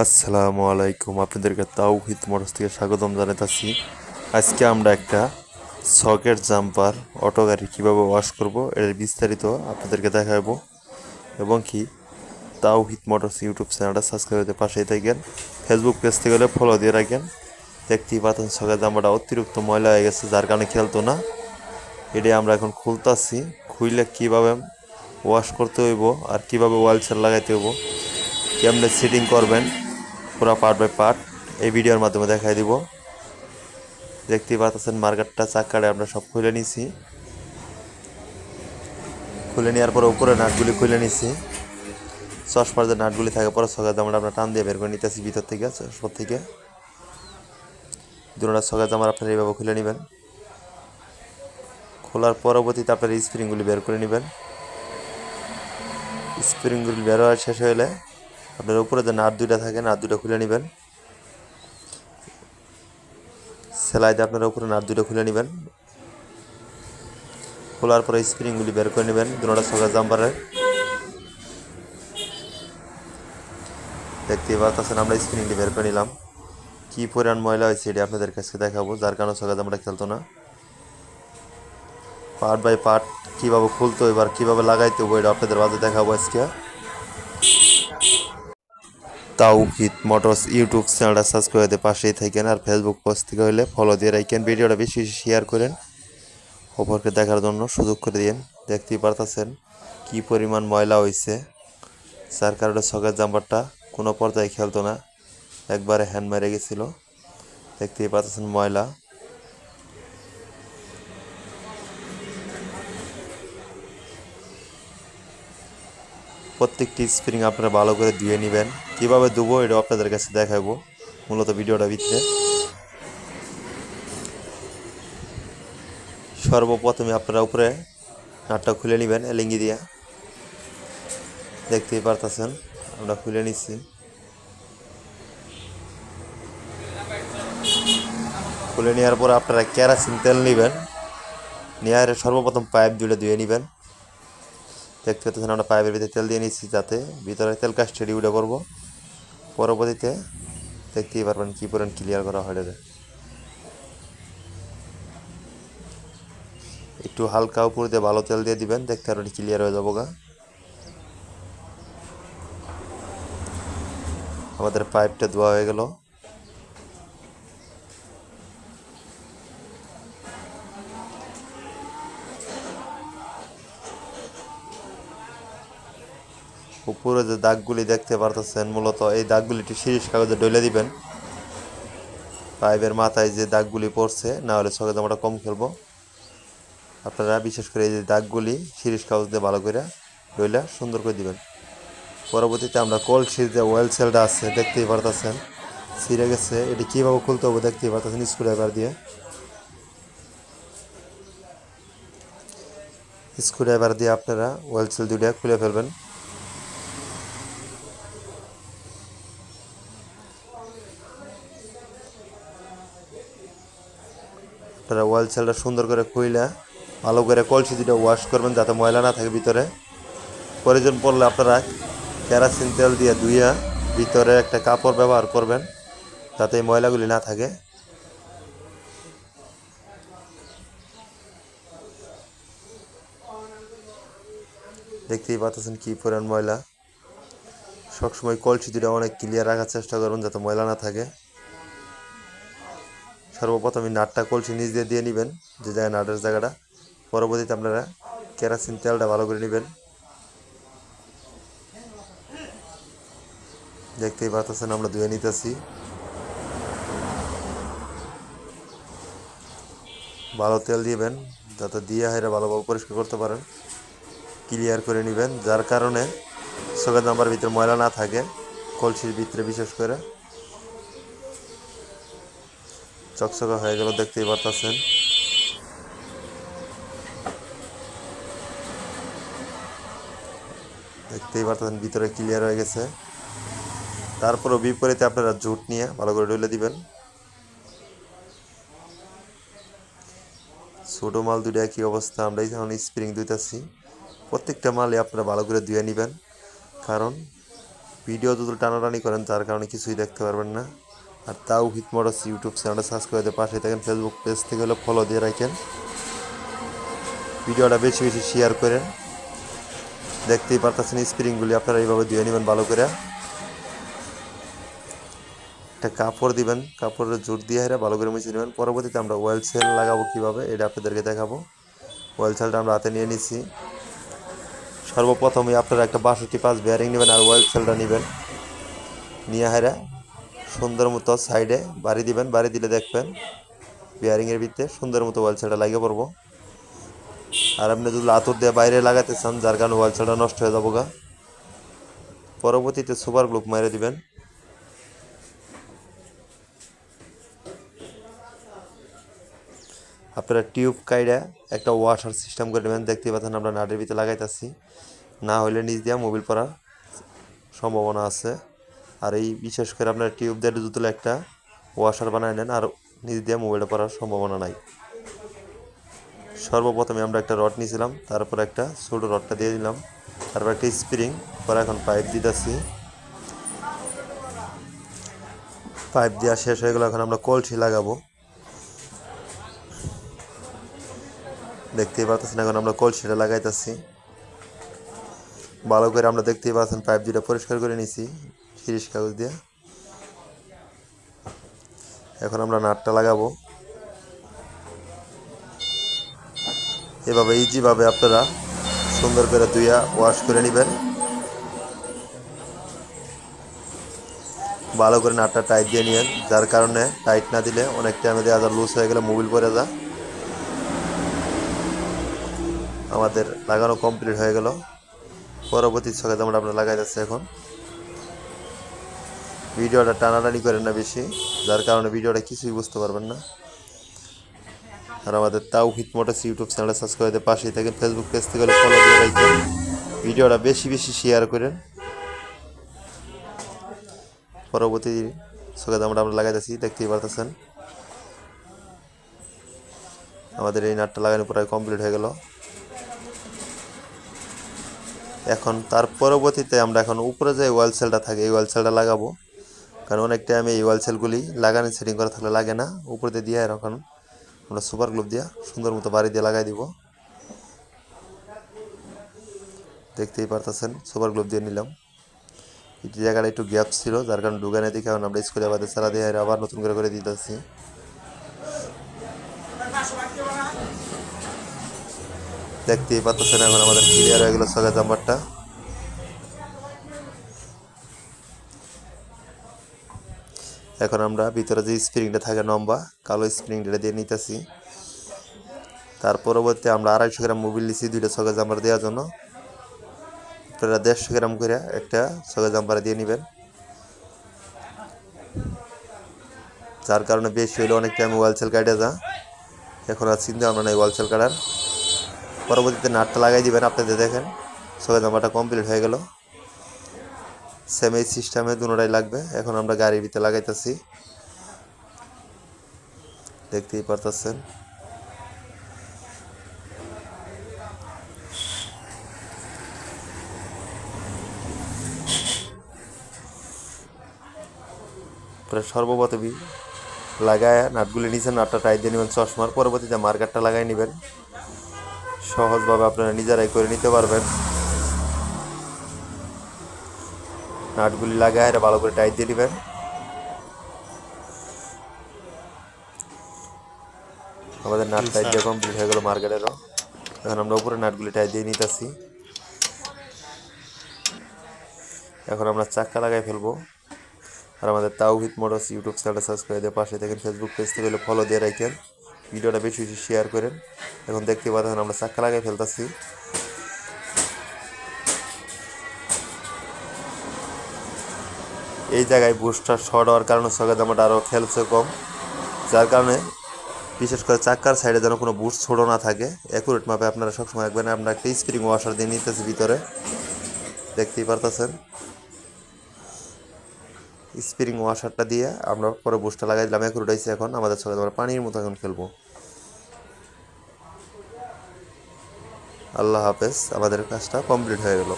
আসসালামু আলাইকুম, আপনাদেরকে তাও তাওহিদ মোটরস থেকে স্বাগতম জানাতেছি আজকে আমরা একটা সকেট জাম্পার অটো গাড়ি কীভাবে ওয়াশ করব এর বিস্তারিত আপনাদেরকে দেখাবো এবং কি তাও তাওহিদ মোটরস ইউটিউব চ্যানেলটা সাবস্ক্রাইব করতে পাশেই থাকেন, ফেসবুক পেজ থেকে হলে ফলো দিয়ে রাখেন। দেখতেই পাচ্ছেন, সকেট জাম্পারটা অতিরিক্ত ময়লা হয়ে গেছে, যার কারণে খেলতো না। এটা আমরা এখন খুলতাছি, খুইলে কীভাবে ওয়াশ করতে হইব আর কীভাবে ওয়াল সেল লাগাইতে হইব, কেমনে সিটিং করবেন পুরো পার্ট বাই পার্ট এই ভিডিওর মাধ্যমে দেখাই দিব। দেখতেই পাচ্ছেন মার্কেটটা চাক্কারে আমরা সব খুলে নিছি। খুলে নেওয়ার পরে উপরে নাটগুলি খুলে নিছি। চশমার যে নাটগুলি থাকে, পরে সকাল জামাটা আমরা টান দিয়ে বের করে নিতেছি ভিতর থেকে চশমার থেকে। দুটা সকাল জামার আপনারা এইভাবে খুলে নেবেন। খোলার পরবর্তীতে আপনার স্প্রিংগুলি বের করে নেবেন। স্প্রিংগুলি বের হওয়া শেষ হলে আপনার উপরে যে নাট দুইটা থাকে, নাট দুটো খুলে নেবেন। সেলাই দিয়ে আপনারা উপরে নাট দুটো খুলে নেবেন। খোলার পরে স্প্রিংগুলি বের করে নেবেন, দুটা সকাল জাম্পারের। দেখতেই পাচ্ছেন আমরা স্প্রিংটি বের করে নিলাম। কী পরিমাণ ময়লা হয়েছে এটি আপনাদের কাছে দেখাবো, যার কারণে সকাল জাম্পারটা খেলতো না। পার্ট বাই পার্ট কীভাবে খুলতো, এবার কীভাবে লাগাইতে হবে, এটা আপনাদের বাজে দেখাবো আজকে। তাওহিদ মোটরস ইউটিউব চ্যানেলটা সাবস্ক্রাইব করে পাশেই থাকেন আর ফেসবুক পোস্ট থেকে হলে ফলো দিয়ে রাখেন। ভিডিওটা বেশি শেয়ার করেন। অপরকে দেখার জন্য সুযোগ করে দিন দেখতেই পারতেছেন কি পরিমাণ ময়লা হয়েছে যার কারণে সকের জাম্পারটা কোনো পর্যায়ে খেলতো না। একবারে হ্যান্ড মেরে গেছিল। দেখতেই পাচ্ছেন ময়লা। প্রত্যেকটি স্প্রিং আপনারা ভালো করে ধুয়ে নেবেন। কীভাবে ধুবো এটা আপনাদের কাছে দেখাবো। মূলত ভিডিওটা ভিতরে। সর্বপ্রথমে আপনারা উপরে নাটটা খুলে নেবেন এলিঙ্গি দিয়া। দেখতেই পারতেছেন, আমরা খুলে নিচ্ছি। খুলে নেওয়ার পর আপনারা কেরাসিন তেল নেবেন। নেওয়ার সর্বপ্রথম পাইপ জুড়ে ধুয়ে নেবেন। দেখতে পাচ্ছেন, আমরা পাইপের ভিতরে তেল দিয়ে নিচ্ছি যাতে ভিতরে তেল কাস্টাডি উঠে পড়ব। পরবর্তীতে দেখতেই পারবেন কী পরিমাণ ক্লিয়ার করা হয় একটু হালকা উপর দিয়ে ভালো তেল দিয়ে দিবেন, দেখতে আরও ক্লিয়ার হয়ে যাব গা। আমাদের পাইপটা ধোয়া হয়ে গেল। উপরে যে দাগগুলি দেখতে পারতেছেন, মূলত এই দাগগুলি একটু সিরিজ কাগজে ডলে দিবেন। পাইপের মাথায় যে দাগগুলি পড়ছে, না হলে সকালে আমরা কম খেলব। আপনারা বিশেষ করে এই যে দাগগুলি সিরিজ কাগজ দিয়ে ভালো করে ডইলা সুন্দর করে দিবেন। পরবর্তীতে আমরা কলসির যে ওয়েল সেলটা আছে, দেখতেই পারতেছেন। ছিঁড়ে গেছে, এটি কীভাবে খুলতে হবে দেখতেই পারতেছেন স্ক্রুড্রাইভার দিয়ে। স্ক্রুড্রাইভার দিয়ে আপনারা ওয়েল সেল দুটা খুলে ফেলবেন। আপনারা ওয়েল সেলটা সুন্দর করে খুইলা, ভালো করে কলসি দুটো ওয়াশ করবেন যাতে ময়লা না থাকে ভিতরে। প্রয়োজন পড়লে আপনারা কেরাসিন তেল দিয়ে ধুইয়া ভিতরে একটা কাপড় ব্যবহার করবেন, যাতে এই ময়লাগুলি না থাকে। দেখতেই পাচ্ছেন কি পরিমাণ ময়লা। সবসময় কলসি দুটো অনেক ক্লিয়ার রাখার চেষ্টা করবেন যাতে ময়লা না থাকে। সর্বপ্রথমে নাটটা কলসি নিচ দিয়ে দিয়ে নেবেন, যে জায়গায় নাটের জায়গাটা। পরবর্তীতে আপনারা কেরাসিন তেলটা ভালো করে নেবেন। দেখতেই পাচ্ছেন আমরা ধুয়ে নিতেছি। ভালো তেল দিবেন, যাতে দিয়ে হাইরা ভালোভাবে পরিষ্কার করতে পারেন। ক্লিয়ার করে নেবেন, যার কারণে সকাল নাম্বার ভিতরে ময়লা না থাকে, কলসির ভিতরে বিশেষ করে। চকচকা হয়ে গেল, দেখতেই পারতেছেন। দেখতেই পারতেছেন, ভিতরে ক্লিয়ার হয়ে গেছে। তারপরও বিপরীতে আপনারা জুট নিয়ে ভালো করে ডলে দিবেন। ছোটো মাল দুটো একই অবস্থা আমরা এখন স্প্রিং দুইতাছি প্রত্যেকটা মালে আপনারা ভালো করে ধুয়ে নেবেন। কারণ ভিডিও যদি টানাটানি করেন, তার কারণে কিছুই দেখতে পারবেন না। আর তাও হিট মোটরস ইউটিউব চ্যানেলটা সাবস্ক্রাইব করে পাশে থাকেন। ফেসবুক পেজ থেকে হলে ফলো দিয়ে রাখেন। ভিডিওটা বেশি বেশি শেয়ার করেন। দেখতেই পারতেছেন স্প্রিংগুলি আপনারা এইভাবে ধুয়ে নেবেন ভালো করে। একটা কাপড় দিবেন, কাপড়ের জোর দিয়ে হেরা ভালো করে মুছে নেবেন। পরবর্তীতে আমরা ওয়েল সেল লাগাবো কীভাবে, এটা আপনাদেরকে দেখাবো। ওয়েল সেলটা আমরা হাতে নিয়ে নিচ্ছি সর্বপ্রথমে আপনারা একটা বাষট্টি পাঁচ বেয়ারিং নেবেন আর ওয়েল সেলটা নেবেন। নিয়ে হেরা সুন্দর মতো সাইডে বাড়ি দিবেন, বাড়ি দিলে দেখবেন বেয়ারিংয়ের ভিতরে সুন্দর মতো ওয়েল সেলটা লাগিয়ে পড়ব। আর আপনি যদি আতর দিয়ে বাইরে লাগাতে চান, যার কারণে ওয়েল সেলটা নষ্ট হয়ে যাব গা। পরবর্তীতে সুপার গ্লুপ মারে দিবেন। আপনারা টিউব কাইডা একটা ওয়াশার সিস্টেম করে নেবেন। দেখতে পাচ্ছেন আমরা নাটের ভিতরে লাগাইতেছি। না হলে নিচ দিয়ে মোবিল পড়ার সম্ভাবনা আছে। আর এই বিশেষ করে আপনার টিউব দিয়ে জুতলে একটা ওয়াশার বানায় নেন আর নিচ দিয়ে মোবাইলটা পড়ার সম্ভাবনা নাই। সর্বপ্রথমে আমরা একটা রড নিয়েছিলাম, তারপর একটা ছোটো রডটা দিয়ে দিলাম, তারপর একটা স্প্রিং পরে এখন পাইপ দিতেছি। পাইপ দেওয়া শেষ হয়ে গেল এখন আমরা কলসি লাগাবো। দেখতেই পাচ্ছেন এখন আমরা কলসিটা লাগাইতেছি। ভালো করে আমরা দেখতেই পাচ্ছেন পাইপ দুটা পরিষ্কার করে নিছি তিরিশ কাগজ দিয়ে। এখন আমরা নাটটা লাগাবো। এভাবে ইজিভাবে আপনারা সুন্দর করে ধুইয়া ওয়াশ করে নেবেন। ভালো করে নাটটা টাইট দিয়ে নিয়েন। যার কারণে টাইট না দিলে অনেক টাইমে দেওয়া যায় লুজ হয়ে গেলে মোবিল পরে যায়। আমাদের লাগানো কমপ্লিট হয়ে গেল। পরবর্তী ছকে আমরা আপনার লাগাই যাচ্ছে এখন। ভিডিওটা টানাটানি করেন না বেশি, যার কারণে ভিডিওটা কিছুই বুঝতে পারবেন না। আর আমাদের তাও হিট মোটরস ইউটিউব চ্যানেলে সাবস্ক্রাইব করে পাশেই থাকেন ফেসবুক পেজ থেকে হলে ফলো দিয়ে রাখবেন। ভিডিওটা বেশি বেশি শেয়ার করেন। পরবর্তী ছকে আমরা আমরা লাগাইতেছি দেখতেই পারতেছেন। আমাদের এই নাটটা লাগানো প্রায় কমপ্লিট হয়ে গেল। এখন তার পরবর্তীতে আমরা এখন উপরে যে ওয়াল সেলটা থাকে, এই ওয়াল সেলটা লাগাবো। কারণ অনেক টাইমে এই ওয়াল সেলগুলি লাগানো সেটিং করা থাকলে লাগে না। উপরে দিয়ে এখন আমরা সুপার গ্লুপ দিয়া সুন্দর মতো বাড়ি দিয়ে লাগাই দিব। দেখতেই পারতেছেন সুপার গ্লুপ দিয়ে নিলাম। এই জায়গাটা একটু গ্যাপ ছিল, যার কারণে ডুগানে দিকে এখন আমরা স্কুলে আবার সারা দিয়ে আবার নতুন করে করে দিতেছি। দেখতেই পারতেছেন এখন আমাদের ক্লিয়ার হয়ে গেল সগা জাম্বারটা এখন আমরা ভিতরে যে স্প্রিংটা থাকে লম্বা, কালো স্প্রিংটা দিয়ে নিতেছি। তার পরবর্তী আমরা আড়াইশো গ্রাম মোবিল নিছি দুইটা সগা জাম্বার দেওয়ার জন্য। আপনারা দেড়শো গ্রাম করে একটা সগা জাম্পার দিয়ে নেবেন। যার কারণে বেশি হইলে অনেক টাইম ওয়াল সেল কাটে যা এখন আর চিন্তা ভাবনা নাই ওয়াল সেল কাটার। পরবর্তীতে নাটটা লাগাই দিবেন, আপনাদের দেখেন। সবাই জামাটা কমপ্লিট হয়ে গেল। সেম এই সিস্টেমে দুটাই লাগবে। এখন আমরা গাড়ির ভিতরে লাগাইতেছি। দেখতেই পারতেছেন। প্রায় সর্বপ্রথমই লাগায় নাটগুলি নিচে নাটটা টাইট দিয়ে নেবেন চশমার। পরবর্তীতে মার্কারটা লাগাই নেবেন। সহজভাবে আপনারা নিজেরাই করে নিতে পারবেন। নাটগুলি লাগায় এটা ভালো করে টাইট দিয়ে দিবেন। আমাদের নাট টাইট দিয়ে কমপ্লিট হয়ে গেল মার্কেটেরও এখন আমরা উপরে নাটগুলি টাইট দিয়ে নিতেছি। এখন আমরা চাক্কা লাগাই ফেলব। আর আমাদের তাওহিদ মোটরস ইউটিউব চ্যানেলটা সাবস্ক্রাইব দিয়ে পাশে থাকেন। ফেসবুক পেজ থেকে হলে ফলো দিয়ে রাখেন। ভিডিওটা বেশি বেশি শেয়ার করেন। এখন দেখতে পাচ্ছেন আমরা চাক্কা লাগাই ফেলতেছি। এই জায়গায় বুস্টার শর্ট হওয়ার কারণে সঙ্গে জামাটা আরও খেলছে কম। যার কারণে বিশেষ করে চাক্কার সাইডে যেন কোনো বুস্ট ছোটো না থাকে। অ্যাকুরেট মাপে আপনারা সবসময় একবার আমরা একটা স্প্রিং ওয়াশার দিয়ে নিতেছি ভিতরে। দেখতেই পারতেছেন। স্প্রিং ওয়াশারটা দিয়ে আমরা পরে বুস্টটা লাগাই দিলাম অ্যাকুরেট হয়েছে এখন। আমাদের সঙ্গে আমরা পানির মতো এখন খেলব। আল্লাহ হাফেজ, আমাদের কাজটা কমপ্লিট হয়ে গেল।